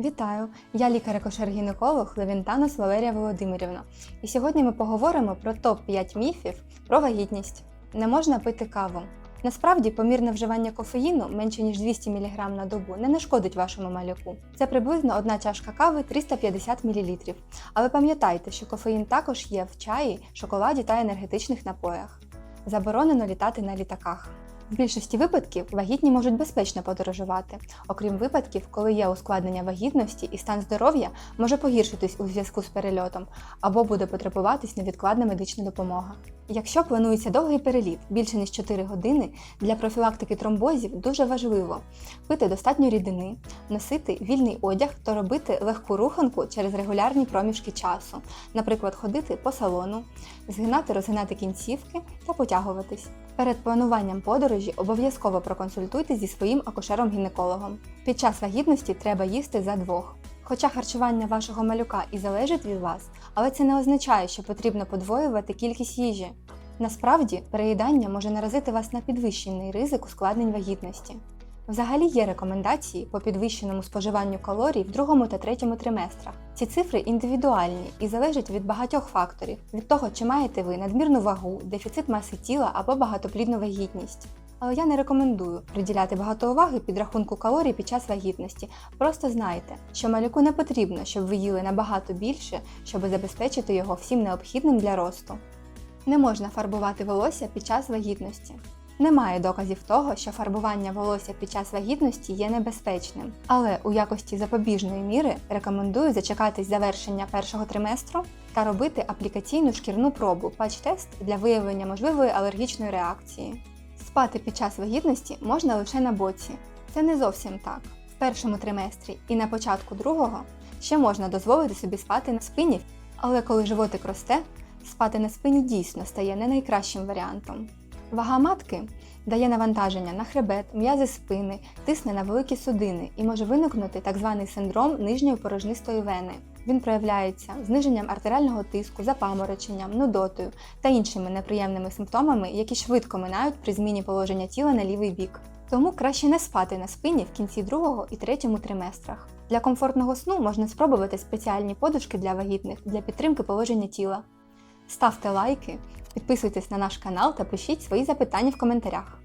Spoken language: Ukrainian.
Вітаю! Я лікар-акушер-гінеколог Левінтанос Валерія Володимирівна. І сьогодні ми поговоримо про топ-5 міфів про вагітність. Не можна пити каву. Насправді, помірне вживання кофеїну менше ніж 200 мг на добу не нашкодить вашому малюку. Це приблизно одна чашка кави 350 мл. Але пам'ятайте, що кофеїн також є в чаї, шоколаді та енергетичних напоях. Заборонено літати на літаках. В більшості випадків вагітні можуть безпечно подорожувати, окрім випадків, коли є ускладнення вагітності і стан здоров'я може погіршитись у зв'язку з перельотом або буде потребуватись невідкладна медична допомога. Якщо планується довгий переліт більше ніж 4 години, для профілактики тромбозів дуже важливо пити достатньо рідини, носити вільний одяг та робити легку руханку через регулярні проміжки часу, наприклад, ходити по салону, згинати, розгинати кінцівки та потягуватись. Перед плануванням подорожі обов'язково проконсультуйтесь зі своїм акушером-гінекологом. Під час вагітності треба їсти за двох. Хоча харчування вашого малюка і залежить від вас, але це не означає, що потрібно подвоювати кількість їжі. Насправді, переїдання може наразити вас на підвищений ризик ускладнень вагітності. Взагалі є рекомендації по підвищеному споживанню калорій в другому та третьому триместрах. Ці цифри індивідуальні і залежать від багатьох факторів: від того, чи маєте ви надмірну вагу, дефіцит маси тіла або багатоплідну вагітність. Але я не рекомендую приділяти багато уваги підрахунку калорій під час вагітності. Просто знайте, що малюку не потрібно, щоб ви їли набагато більше, щоб забезпечити його всім необхідним для росту. Не можна фарбувати волосся під час вагітності. Немає доказів того, що фарбування волосся під час вагітності є небезпечним, але у якості запобіжної міри рекомендую зачекатись завершення першого триместру та робити аплікаційну шкірну пробу патч-тест для виявлення можливої алергічної реакції. Спати під час вагітності можна лише на боці. Це не зовсім так. В першому триместрі і на початку другого ще можна дозволити собі спати на спині, але коли животик росте, спати на спині дійсно стає не найкращим варіантом. Вага матки дає навантаження на хребет, м'язи спини, тисне на великі судини і може виникнути так званий синдром нижньої порожнистої вени. Він проявляється зниженням артеріального тиску, запамороченням, нудотою та іншими неприємними симптомами, які швидко минають при зміні положення тіла на лівий бік. Тому краще не спати на спині в кінці другого і третьому триместрах. Для комфортного сну можна спробувати спеціальні подушки для вагітних для підтримки положення тіла. Ставте лайки, підписуйтесь на наш канал та пишіть свої запитання в коментарях.